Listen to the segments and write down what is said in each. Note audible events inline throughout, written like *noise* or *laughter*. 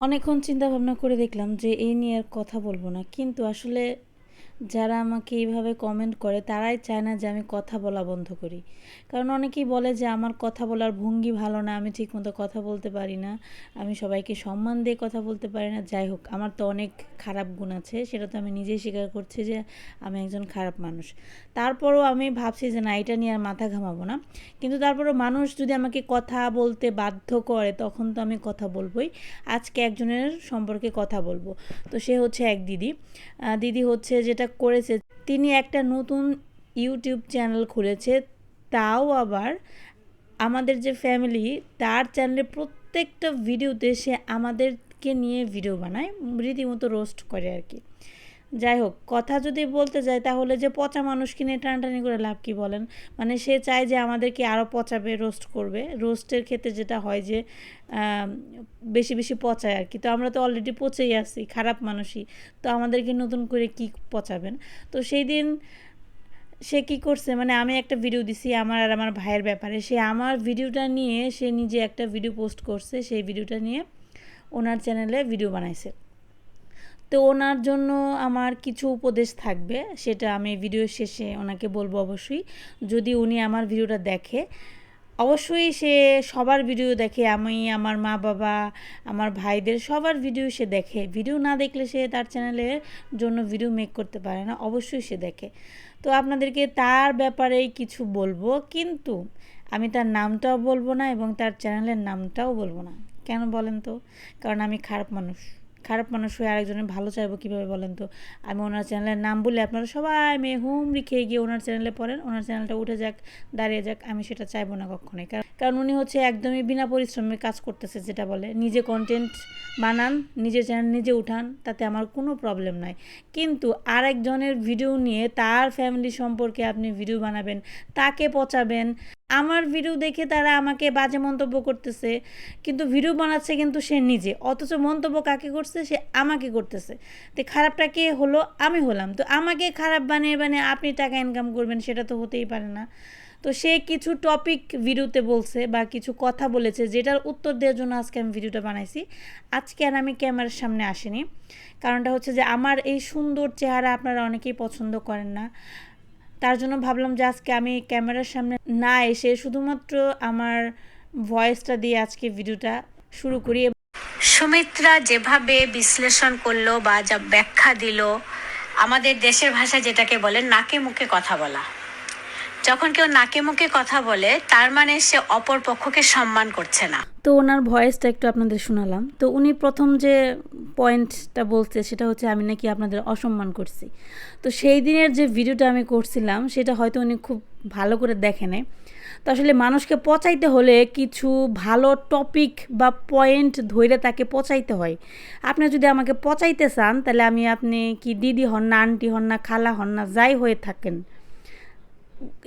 অনেকক্ষণ চিন্তা ভাবনা করে দেখলাম যে এই নিয়ে আর কথা বলব না। কিন্তু আসলে যারা আমাকে এইভাবে কমেন্ট করে, তারাই চায় না যে আমি কথা বলা বন্ধ করি। কারণ অনেকেই বলে যে, আমার কথা বলার ভঙ্গি ভালো না, আমি ঠিকমতো কথা বলতে পারি না, আমি সবাইকে সম্মান দিয়ে কথা বলতে পারি না। যাই হোক, আমার তো অনেক খারাপ গুণ আছে, সেটা তো আমি নিজেই স্বীকার করছি যে, আমি একজন খারাপ মানুষ। তারপরও আমি ভাবছি যে, না, এটা নিয়ে আর মাথা ঘামাবো না। কিন্তু তারপরও মানুষ যদি আমাকে কথা বলতে বাধ্য করে, তখন তো আমি কথা বলবোই। আজকে একজনের সম্পর্কে কথা বলব। তো সে হচ্ছে এক দিদি। দিদি হচ্ছে যেটা করেছে, তিনি একটা নতুন ইউটিউব চ্যানেল খুলেছে, তাও আবার আমাদের যে ফ্যামিলি তার চ্যানেলে প্রত্যেকটা ভিডিওতে সে আমাদেরকে নিয়ে ভিডিও বানায়, রীতিমতো রোস্ট করে আর কি। যাই হোক, কথা যদি বলতে যায় তাহলে যে পচা মানুষকে নিয়ে টানাটানি করে লাভ কি বলেন? মানে সে চায় যে আমাদেরকে আরও পচাবে রোস্ট করবে। রোস্টের ক্ষেত্রে যেটা হয় যে বেশি বেশি পচায় আর কি। তো আমরা তো অলরেডি পচেই আছি, খারাপ মানুষই। তো আমাদেরকে নতুন করে কি পচাবেন? তো সেই দিন সে কি করছে? মানে আমি একটা ভিডিও দিছি আমার আর আমার ভাইয়ের ব্যাপারে। সে আমার ভিডিওটা নিয়ে সে নিজে একটা ভিডিও পোস্ট করছে। সেই ভিডিওটা নিয়ে ওনার চ্যানেলে ভিডিও বানাইছে। তো ওনার জন্য আমার কিছু উপদেশ থাকবে, সেটা আমি ভিডিও শেষে ওনাকে বলব অবশ্যই। যদি উনি আমার ভিডিওটা দেখে, অবশ্যই সে সবার ভিডিও দেখে, আমি, আমার মা বাবা, আমার ভাইদের সবার ভিডিও সে দেখে। ভিডিও না দেখলে সে তার চ্যানেলের জন্য ভিডিও মেক করতে পারে না, অবশ্যই সে দেখে। তো আপনাদেরকে তার ব্যাপারেই কিছু বলব, কিন্তু আমি তার নামটাও বলব না এবং তার চ্যানেলের নামটাও বলব না। কেন বলেন তো? কারণ আমি খারাপ মানুষ। খারাপ মানুষ হয়ে আরেকজনের ভালো চাইব কীভাবে বলেন তো? আমি ওনার চ্যানেলের নাম বলে আপনারা সবাই মেয়ে হুম লিখে গিয়ে ওনার চ্যানেলে পড়েন, ওনার চ্যানেলটা উঠে যাক, দাঁড়িয়ে যাক, আমি সেটা চাইব না কখনোই। কারণ কারণ উনি হচ্ছে একদমই বিনা পরিশ্রমে কাজ করতেছে যেটা বলে, নিজে কন্টেন্ট বানান, নিজের চ্যানেল নিজে উঠান, তাতে আমার কোনো প্রবলেম নাই। কিন্তু আরেকজনের ভিডিও নিয়ে তার ফ্যামিলি সম্পর্কে আপনি ভিডিও বানাবেন, তাকে পচাবেন, আমার ভিডিও দেখে তারা আমাকে বাজে মন্তব্য করতেছে, কিন্তু ভিডিও বানাচ্ছে কিন্তু সে নিজে, অথচ মন্তব্য কাকে করছে? সে আমাকে করতেছে। তো খারাপটা কে হলো? আমি হলাম। তো আমাকে খারাপ বানিয়ে বানিয়ে আপনি টাকা ইনকাম করবেন, সেটা তো হতেই পারে না। তো সে কিছু টপিক ভিডিওতে বলছে বা কিছু কথা বলেছে, যেটার উত্তর দেওয়ার জন্য আজকে আমি ভিডিওটা বানাইছি। আজকে আর আমি ক্যামেরার সামনে আসিনি। কারণটা হচ্ছে যে আমার এই সুন্দর চেহারা আপনারা অনেকেই পছন্দ করেন না। তার জন্য ভাবলাম যে আজকে আমি ক্যামেরার সামনে না এসে শুধুমাত্র আমার ভয়েসটা দিয়ে আজকে ভিডিওটা শুরু করি। সুমিত্রা যেভাবে বিশ্লেষণ করল বা যা ব্যাখ্যা দিল, আমাদের দেশের ভাষা যেটাকে বলে নাকে মুখে কথা বলা। যখন কেউ নাকে মুখে কথা বলে, তার মানে সে অপর পক্ষকে সম্মান করছে না। তো ওনার ভয়েসটা একটু আপনাদের শোনালাম। তো উনি প্রথম যে পয়েন্টটা বলছে, সেটা হচ্ছে, আমি নাকি আপনাদের অসম্মান করছি। তো সেই দিনের যে ভিডিওটা আমি করছিলাম, সেটা হয়তো উনি খুব ভালো করে দেখে নেয় তো আসলে মানুষকে পচাইতে হলে কিছু ভালো টপিক বা পয়েন্ট ধরে তাকে পচাইতে হয়। আপনি যদি আমাকে পচাইতে চান, তাহলে আমি আপনি কি দিদি হন না আন্টি হন না খালা হন না যাই হয়ে থাকেন।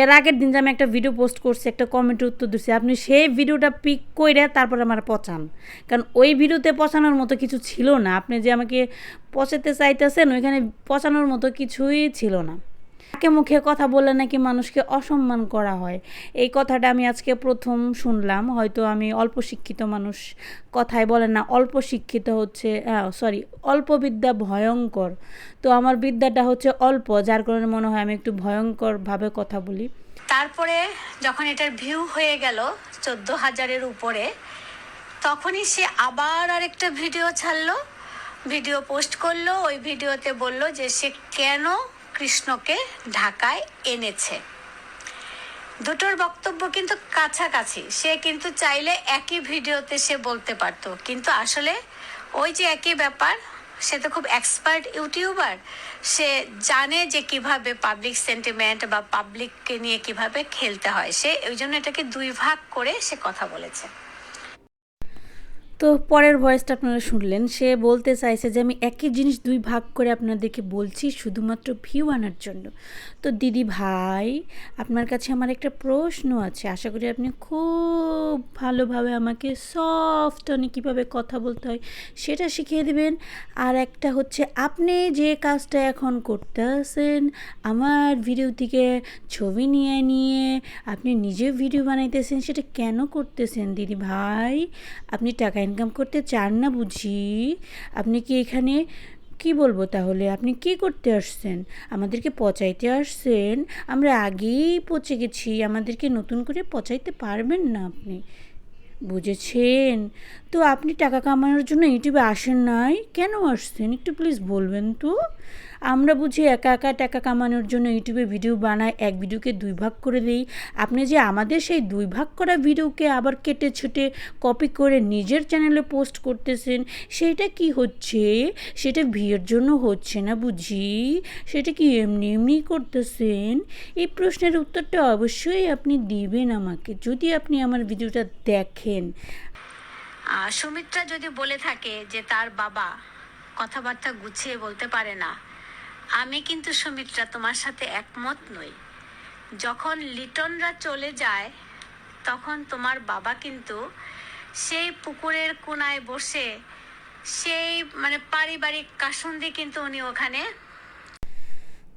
এর আগের দিন যে আমি একটা ভিডিও পোস্ট করছি, একটা কমেন্টের উত্তর দিচ্ছি আপনি সেই ভিডিওটা পিক করে তারপর আমার পচান। কারণ ওই ভিডিওতে পচানোর মতো কিছু ছিল না। আপনি যে আমাকে পচাতে চাইতেছেন, ওইখানে পচানোর মতো কিছুই ছিল না। মুখে মুখে কথা বলে নাকি মানুষকে অসম্মান করা হয়? এই কথাটা আমি আজকে প্রথম শুনলাম। হয়তো আমি অল্প শিক্ষিত মানুষ। কথায় বলে না, অল্প শিক্ষিত হচ্ছে হ্যাঁ সরি অল্প বিদ্যা ভয়ঙ্কর। তো আমার বিদ্যাটা হচ্ছে অল্প, যার কারণে মনে হয় আমি একটু ভয়ঙ্করভাবে কথা বলি। তারপরে যখন এটার ভিউ হয়ে গেল চোদ্দ হাজারের উপরে, তখনই সে আবার আরেকটা ভিডিও ছাড়লো। ভিডিও পোস্ট করল, ওই ভিডিওতে বলল যে সে কেন কৃষ্ণকে ঢাকায় এনেছে। দুটোর বক্তব্য কিন্তু কাছাকাছি। সে কিন্তু চাইলে একই ভিডিওতে সে বলতে পারতো। কিন্তু আসলে ওই যে একই ব্যাপার, সে তো খুব এক্সপার্ট ইউটিউবার। সে জানে যে কীভাবে পাবলিক সেন্টিমেন্ট বা পাবলিককে নিয়ে কীভাবে খেলতে হয়। সে ওই জন্য এটাকে দুই ভাগ করে সে কথা বলেছে। তো পরের ভয়েসটা আপনারা শুনলেন। সে বলতে চাইছে যে, আমি একই জিনিস দুই ভাগ করে আপনাদেরকে বলছি, শুধুমাত্র ভিউ আনার জন্য। তো দিদি ভাই, আপনার কাছে আমার একটা প্রশ্ন আছে। আশা করি আপনি খুব ভালোভাবে আমাকে সফট টনে কীভাবে কথা বলতে হয় সেটা শিখিয়ে দেবেন। আর একটা হচ্ছে, আপনি যে কাজটা এখন করতে আছেন আমার ভিডিও থেকে ছবি নিয়ে নিয়ে আপনি নিজে ভিডিও বানাইতেছেন, সেটা কেন করতেছেন দিদি ভাই? আপনি টাকা ইনকাম করতে চান না বুঝি? আপনি কি এখানে, কি বলব তাহলে? আপনি কি করতে আসছেন? আমাদেরকে পচাইতে আসছেন? আমরা আগেই পচে গেছি, আমাদেরকে নতুন করে পচাইতে পারবেন না আপনি। বুঝেছেন? তো আপনি টাকা কামানোর জন্য ইউটিউবে আসেন নাই? কেন আসছেন? একটু প্লিজ বলবেন তো। আমরা বুঝি একা একা টাকা কামানোর জন্য ইউটিউবে ভিডিও বানাই, এক ভিডিওকে দুই ভাগ করে দিই। আপনি যে আমাদের সেই দুই ভাগ করা ভিডিওকে আবার কেটে ছুটে কপি করে নিজের চ্যানেলে পোস্ট করতেছেন, সেটা কি হচ্ছে? সেটা ভিউয়ের জন্য হচ্ছে না বুঝি? সেটা কি এমনি এমনি করতেছেন? এই প্রশ্নের উত্তরটা অবশ্যই আপনি দিবেন আমাকে। যদি আপনি আমার ভিডিওটা দেখেন সুমিত্রা যদি বলে থাকে যে তার বাবা কথাবার্তা গুছিয়ে বলতে পারে না, আমি কিন্তু সুমিত্রা তোমার সাথে একমত নই। যখন লিটনরা চলে যায়, তখন তোমার বাবা কিন্তু সেই পুকুরের কোনায় বসে সেই মানে পারিবারিক কাসুন্দি কিন্তু উনি ওখানে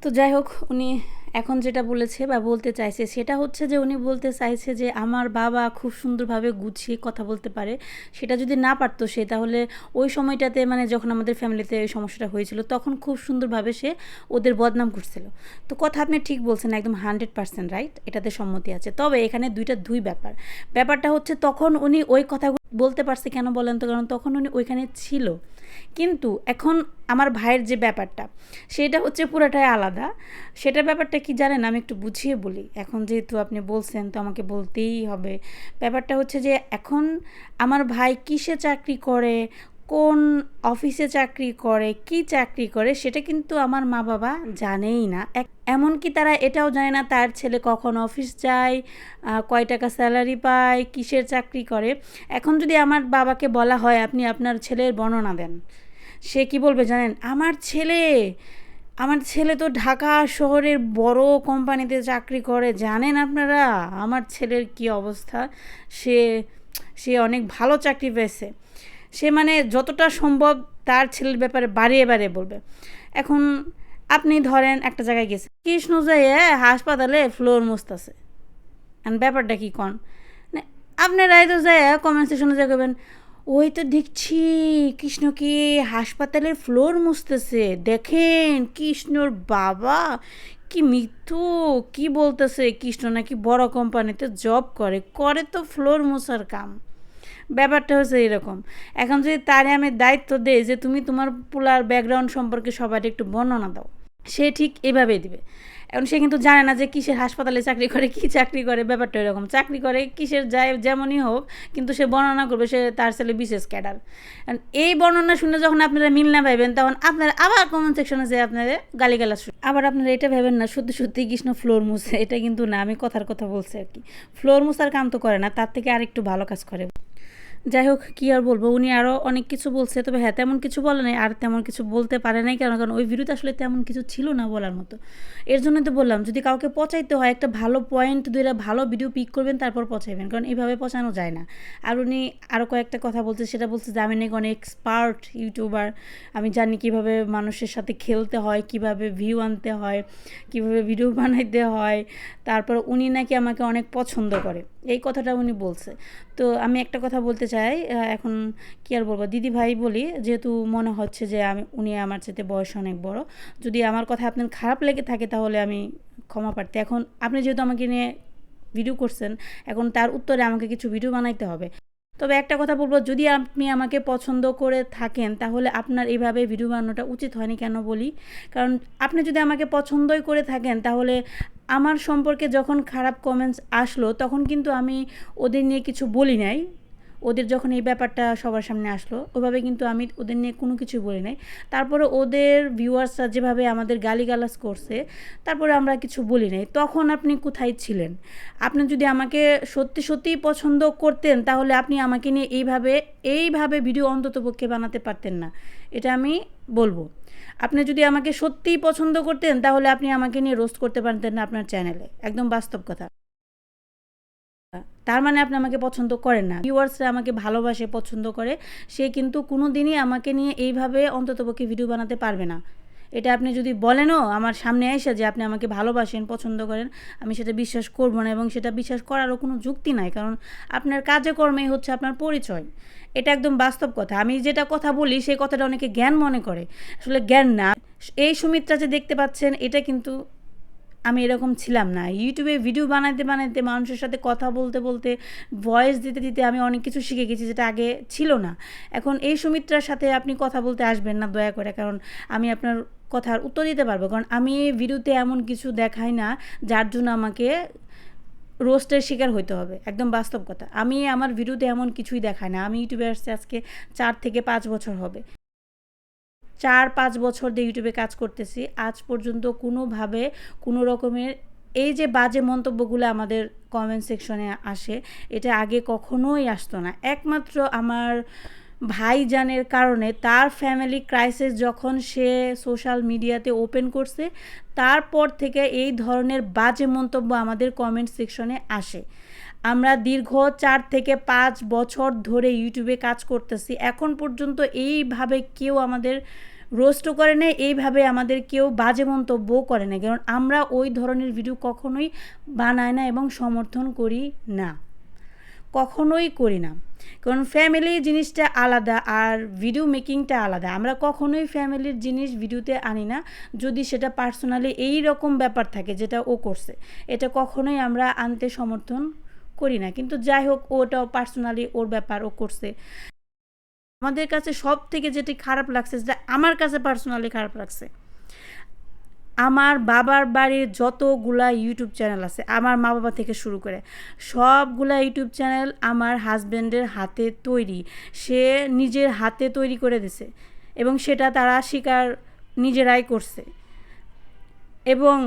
তো যাই হোক, উনি এখন যেটা বলেছে বা বলতে চাইছে সেটা হচ্ছে যে উনি বলতে চাইছে যে আমার বাবা খুব সুন্দরভাবে গুছিয়ে কথা বলতে পারে। সেটা যদি না পারতো সে তাহলে ওই সময়টাতে মানে যখন আমাদের ফ্যামিলিতে এই সমস্যাটা হয়েছিল তখন খুব সুন্দরভাবে সে ওদের বদনাম করছিল। তো কথা আপনি ঠিক বলছেন, একদম হান্ড্রেড পার্সেন্ট রাইট, এটাতে সম্মতি আছে। তবে এখানে দুইটা দুই ব্যাপার। ব্যাপারটা হচ্ছে তখন উনি ওই কথাগুলো বলতে পারছে কেন বলেন তো? কারণ তখন উনি ওইখানে ছিল। কিন্তু এখন আমার ভাইয়ের যে ব্যাপারটা, সেটা হচ্ছে পুরাটাই আলাদা। সেটা ব্যাপারটা কি জানেন? আমি একটু বুঝিয়ে বলি। এখন যেহেতু আপনি বলছেন, তো আমাকে বলতেই হবে। ব্যাপারটা হচ্ছে যে, এখন আমার ভাই কিসে চাকরি করে? কোন অফিসে চাকরি করে? কি চাকরি করে? সেটা কিন্তু আমার মা বাবা জানেই না। এক- এমনকি তারা এটাও জানে না তার ছেলে কখন অফিস যায় কয় টাকা স্যালারি পায়, কিসের চাকরি করে। এখন যদি আমার বাবাকে বলা হয়, আপনি আপনার ছেলের বর্ণনা দেন। সে কি বলবে জানেন? আমার ছেলে আমার ছেলে তো ঢাকা শহরের বড় কোম্পানিতে চাকরি করে। জানেন আপনারা? আমার ছেলের কি অবস্থা? সে সে অনেক ভালো চাকরি পেয়েছে। সে মানে যতটা সম্ভব তার ছেলের ব্যাপারে বাড়িয়ে বাড়িয়ে বলবে। এখন আপনি ধরেন একটা জায়গায় গেছেন। কৃষ্ণ যায় হাসপাতালে ফ্লোর মুছতেছে। আর ব্যাপারটা কি কন? না আপনারাই তো যায় কমেন্ট সেকশনে যা করবেন ওই তো দেখছি কৃষ্ণ কি হাসপাতালের ফ্লোর মুছতেছে। দেখেন কৃষ্ণর বাবা কি মৃত্যু কি বলতেছে? কৃষ্ণ নাকি বড় কোম্পানিতে জব করে করে তো ফ্লোর মোছার কাম। ব্যাপারটা হচ্ছে এরকম। এখন যদি তারে আমি দায়িত্ব দেই যে তুমি তোমার পুলার ব্যাকগ্রাউন্ড সম্পর্কে সবার একটু বর্ণনা দাও। সে ঠিক এভাবেই দিবে। এখন সে কিন্তু জানে না যে কিসের হাসপাতালে চাকরি করে, কি চাকরি করে, ব্যাপারটা এরকম। চাকরি করে কিসের যায় যেমনই হোক, কিন্তু সে বর্ণনা করবে, সে তার ছেলে বিশেষ ক্যাডার। এই বর্ণনা শুনে যখন আপনারা মিল না পাইবেন, তখন আপনারা আবার কমেন্ট সেকশনে যে আপনারা গালিগালাজ আবার আপনারা এটা ভেবেন না, সত্যি সত্যি কৃষ্ণ ফ্লোর মুছে, এটা কিন্তু না, আমি কথার কথা বলছি আর কি। ফ্লোর মুছার কাম তো করে না, তার থেকে আরেকটু ভালো কাজ করে। যাই হোক কী আর বলব? উনি আরও অনেক কিছু বলছে, তবে হ্যাঁ তেমন কিছু বলে নাই, আর তেমন কিছু বলতে পারে নাই, কেন কারণ ওই ভিডিওতে আসলে তেমন কিছু ছিল না বলার মতো। এর জন্য তো বললাম, যদি কাউকে পচাইতে হয়, একটা ভালো পয়েন্ট দুইটা ভালো ভিডিও পিক করবেন, তারপর পচাইবেন, কারণ এইভাবে পচানো যায় না। আর উনি আরও কয়েকটা কথা বলছে, সেটা বলছে যে, আমি নাকি অনেক এক্সপার্ট ইউটিউবার আমি জানি কীভাবে মানুষের সাথে খেলতে হয়, কীভাবে ভিউ আনতে হয়, কীভাবে ভিডিও *laughs* বানাইতে হয়, তারপর উনি নাকি আমাকে অনেক পছন্দ করে। এই কথাটা উনি বলছে। তো আমি একটা কথা বলতে চাই এখন কি আর বলব দিদি ভাই বলি, যেহেতু মনে হচ্ছে যে আমি, উনি আমার চাইতে বয়স অনেক বড়, যদি আমার কথা আপনার খারাপ লেগে থাকে তাহলে আমি ক্ষমা প্রার্থী। এখন আপনি যেহেতু আমাকে নিয়ে ভিডিও করছেন, এখন তার উত্তরে আমাকে কিছু ভিডিও বানাইতে হবে। তবে একটা কথা বলব, যদি আপনি আমাকে পছন্দ করে থাকেন, তাহলে আপনার এইভাবে ভিডিও বানানোটা উচিত হয়নি কেন বলি? কারণ আপনি যদি আমাকে পছন্দই করে থাকেন, তাহলে আমার সম্পর্কে যখন খারাপ কমেন্টস আসলো, তখন কিন্তু আমি ওদের নিয়ে কিছু বলি নাই। ওদের যখন এই ব্যাপারটা সবার সামনে আসলো ওইভাবে কিন্তু আমি ওদের নিয়ে কোনো কিছু বলি নাই। তারপরে ওদের ভিউয়ার্সরা যেভাবে আমাদের গালিগালাজ করছে, তারপরে আমরা কিছু বলি নাই। তখন আপনি কোথায় ছিলেন? আপনি যদি আমাকে সত্যি সত্যিই পছন্দ করতেন, তাহলে আপনি আমাকে নিয়ে এইভাবে এইভাবে ভিডিও অন্ততপক্ষে বানাতে পারতেন না। এটা আমি বলব। আপনি যদি আমাকে সত্যিই পছন্দ করতেন, তাহলে আপনি আমাকে নিয়ে রোস্ট করতে পারতেন না আপনার চ্যানেলে একদম বাস্তব কথা। তার মানে আপনি আমাকে পছন্দ করেন না। ভিউয়ার্সরা আমাকে ভালোবাসে, পছন্দ করে। সে কিন্তু কোনো দিনই আমাকে নিয়ে এইভাবে অন্ততপক্ষে ভিডিও বানাতে পারবে না। এটা আপনি যদি বলেনও আমার সামনে এসে যে আপনি আমাকে ভালোবাসেন, পছন্দ করেন, আমি সেটা বিশ্বাস করব না এবং সেটা বিশ্বাস করারও কোনো যুক্তি নাই, কারণ আপনার কাজে কর্মেই হচ্ছে আপনার পরিচয়। এটা একদম বাস্তব কথা। আমি যেটা কথা বলি সেই কথাটা অনেকে জ্ঞান মনে করে। আসলে জ্ঞান না। এই সুমিত্রা যে দেখতে পাচ্ছেন, এটা কিন্তু আমি এরকম ছিলাম না। ইউটিউবে ভিডিও বানাইতে বানাইতে, মানুষের সাথে কথা বলতে বলতে ভয়েস দিতে দিতে আমি অনেক কিছু শিখে গেছি যেটা আগে ছিল না। এখন এই সুমিত্রার সাথে আপনি কথা বলতে আসবেন না, দয়া করে, কারণ আমি আপনার কথার উত্তর দিতে পারব। কারণ আমি ভিডিওতে এমন কিছু দেখাই না, যার জন্য আমাকে রোস্টের শিকার হইতে হবে। একদম বাস্তব কথা। আমি আমার ভিডিওতে এমন কিছুই দেখাই না। আমি ইউটিউবে আসছে আজকে চার থেকে পাঁচ বছর হবে। চার পাঁচ বছর দিয়ে ইউটিউবে কাজ করতেছি। আজ পর্যন্ত কোনোভাবে কোনো রকমের এই যে বাজে মন্তব্যগুলো আমাদের কমেন্ট সেকশনে আসে, এটা আগে কখনোই আসতো না। একমাত্র আমার ভাইজানের কারণে তার ফ্যামিলি ক্রাইসিস যখন সে সোশ্যাল মিডিয়াতে ওপেন করছে, তারপর থেকে এই ধরনের বাজে মন্তব্য আমাদের কমেন্ট সেকশনে আসে। আমরা দীর্ঘ চার থেকে পাঁচ বছর ধরে ইউটিউবে কাজ করতেছি। এখন পর্যন্ত এইভাবে কেউ আমাদের রোস্টও করে না এইভাবে আমাদের কেউ বাজে মন্তব্য করে না। কারণ আমরা ওই ধরনের ভিডিও কখনোই বানাই না এবং সমর্থন করি না। কখনোই করি না। কারণ ফ্যামিলি জিনিসটা আলাদা আর ভিডিও মেকিংটা আলাদা। আমরা কখনোই ফ্যামিলির জিনিস ভিডিওতে আনি না। যদি সেটা পার্সোনালি এই রকম ব্যাপার থাকে যেটা ও করছে, এটা কখনোই আমরা আনতে সমর্থন করি না। কিন্তু যাই হোক, ওটাও পার্সোনালি ওর ব্যাপার, ও করছে। আমাদের কাছে সব থেকে যেটি খারাপ লাগছে যেটা আমার কাছে পার্সোনালি খারাপ লাগছে। আমার বাবার বাড়ির যতগুলা ইউটিউব চ্যানেল আছে, আমার মা বাবা থেকে শুরু করে, সবগুলা ইউটিউব চ্যানেল আমার হাজব্যান্ডের হাতে তৈরি। সে নিজের হাতে তৈরি করে দিছে এবং সেটা তারা স্বীকার নিজেরাই করছে। এবং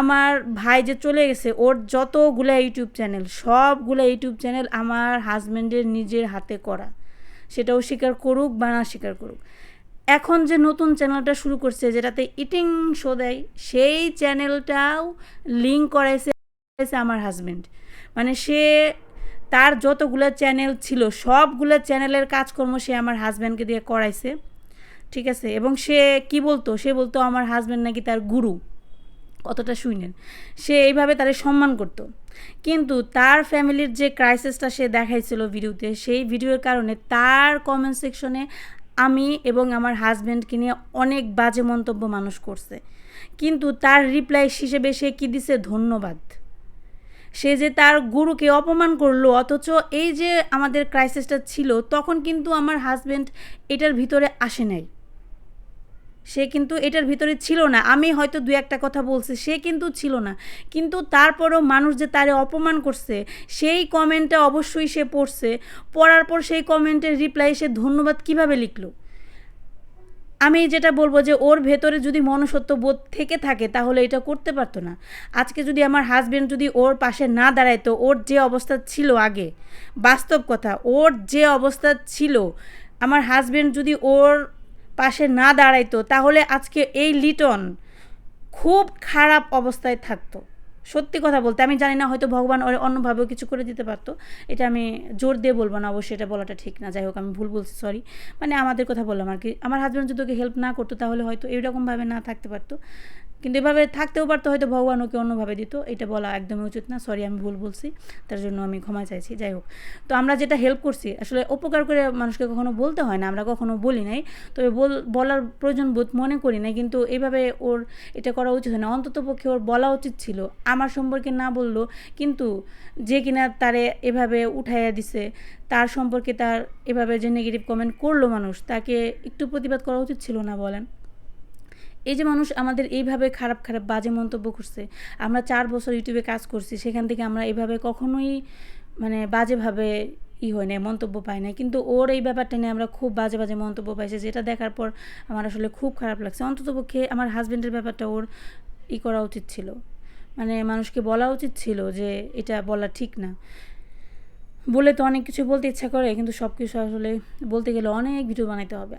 আমার ভাই যে চলে গেছে, ওর যতগুলা ইউটিউব চ্যানেল সবগুলা ইউটিউব চ্যানেল আমার হাজব্যান্ডের নিজের হাতে করা। সেটাও স্বীকার করুক বা না স্বীকার করুক। এখন যে নতুন চ্যানেলটা শুরু করছে, যেটাতে ইটিং শো দেয়, সেই চ্যানেলটাও লিঙ্ক করাইছে আমার হাজব্যান্ড মানে সে তার যতগুলো চ্যানেল ছিল, সবগুলো চ্যানেলের কাজকর্ম সে আমার হাজব্যান্ডকে দিয়ে করাইছে। ঠিক আছে? এবং সে কি বলতো? সে বলতো, আমার হাজব্যান্ড নাকি তার গুরু কতটা শুনেন সে এইভাবে তারে সম্মান করত। কিন্তু তার ফ্যামিলির যে ক্রাইসিসটা সে দেখাইছিল ভিডিওতে, সেই ভিডিওর কারণে তার কমেন্ট সেকশনে আমি এবং আমার হাজব্যান্ডকে নিয়ে অনেক বাজে মন্তব্য মানুষ করছে। কিন্তু তার রিপ্লাই হিসেবে সে কী দিছে? ধন্যবাদ। সে যে তার গুরুকে অপমান করল, অথচ এই যে আমাদের ক্রাইসিসটা ছিল, তখন কিন্তু আমার হাজব্যান্ড এটার ভিতরে আসে নাই। সে কিন্তু এটার ভিতরে ছিল না। আমি হয়তো দু একটা কথা বলছি, সে কিন্তু ছিল না। কিন্তু তারপরও মানুষ যে তারে অপমান করছে, সেই কমেন্টটা অবশ্যই সে পড়ছে। পড়ার পর সেই কমেন্টের রিপ্লাই সে ধন্যবাদ কীভাবে লিখলো? আমি যেটা বলব যে ওর ভেতরে যদি মনুষ্যত্ব বোধ থেকে থাকে, তাহলে এটা করতে পারতো না। আজকে যদি আমার হাজব্যান্ড যদি ওর পাশে না দাঁড়াইতো ওর যে অবস্থা ছিল আগে, বাস্তব কথা, ওর যে অবস্থা ছিল, আমার হাজব্যান্ড যদি ওর পাশে না দাঁড়াইতো, তাহলে আজকে এই লিটন খুব খারাপ অবস্থায় থাকতো। সত্যি কথা বলতে, আমি জানি না, হয়তো ভগবান ওর অন্যভাবেও কিছু করে দিতে পারতো। এটা আমি জোর দিয়ে বলব না, অবশ্যই এটা বলাটা ঠিক না, যাই হোক, আমি ভুল বলছি সরি মানে আমাদের কথা বললাম আর কি, আমার হাজব্যান্ড যদি ওকে হেল্প না করতো, তাহলে হয়তো এইরকমভাবে না থাকতে পারতো। কিন্তু এভাবে থাকতেও পারতো, হয়তো ভগবান ওকে অন্যভাবে দিত। এটা বলা একদমই উচিত না সরি আমি ভুল বলছি, তার জন্য আমি ক্ষমা চাইছি, যাই হোক। তো আমরা যেটা হেল্প করছি, আসলে উপকার করে মানুষকে কখনো বলতে হয় না, আমরা কখনো বলি নাই, তবে বল, বলার প্রয়োজন বোধ মনে করি না কিন্তু এইভাবে ওর এটা করা উচিত হয় না। অন্তত পক্ষে ওর বলা উচিত ছিল, আমার সম্পর্কে না বলল, কিন্তু যে কিনা তারে এভাবে উঠাইয়া দিছে, তার সম্পর্কে তার এভাবে যে নেগেটিভ কমেন্ট করল মানুষ, তাকে একটু প্রতিবাদ করা উচিত ছিল না বলেন। এই যে মানুষ আমাদের এইভাবে খারাপ খারাপ বাজে মন্তব্য করছে, আমরা চার বছর ইউটিউবে কাজ করছি, সেখান থেকে আমরা এইভাবে কখনোই মানে বাজেভাবে ই হয় না মন্তব্য পাই না কিন্তু ওর এই ব্যাপারটা নিয়ে আমরা খুব বাজে বাজে মন্তব্য পাইছি, যেটা দেখার পর আমার আসলে খুব খারাপ লাগছে। অন্ততপক্ষে আমার হাজব্যান্ডের ব্যাপারটা ওর ই করা উচিত ছিল। মানে মানুষকে বলা উচিত ছিল যে এটা বলা ঠিক না। বলে তো অনেক কিছু বলতে ইচ্ছা করে, কিন্তু সব কিছু আসলে বলতে গেলে অনেক ভিডিও বানাইতে হবে।